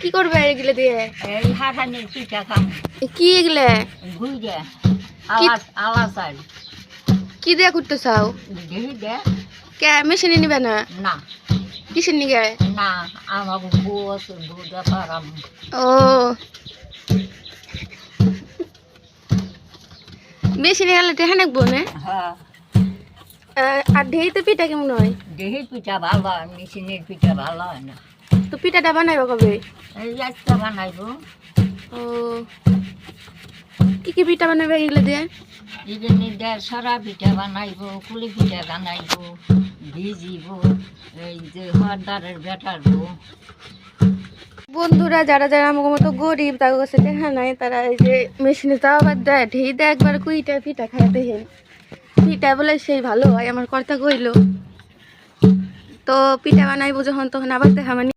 কি করবে এগুলো দিয়ে? কি এগুলো? কি দিয়ে করতে চাও? দে। কে মেশিনে নিবে না? না। কিসের নিগে না আমাকে বউ আছে বউ দেখারাম ও। মেশিনে গেলে টেহা নাকবো না? হ্যাঁ। আর ঢেইতে পিঠা কেমন হয়? দেহি পিঠা ভালো হয় মেশিনের পিঠা ভালো হয় না। তো পিঠাটা বানাইব কবে? একটা বানাইবো। ও কি কি পিঠা বানাবে এগুলো দিয়ে? ইজনি দে সরা পিঠা বানাইবো কুলি পিঠা বানাইবো ভিজিব এই যে হরদারের বেটারবো। বন্ধুরা যারা যারা আমার মতো গরিব তাদের কাছে দেখা নাই তারা এই যে মেশিনে যাওয়া বাদ দেয় ঢেই দেয় একবার কুইটা পিঠা খাইতে হেন পিঠা বলে সেই ভালো হয়, আমার কর্তা কইলো। তো পিঠা বানাইবো যখন, তখন আবার দেখা মানে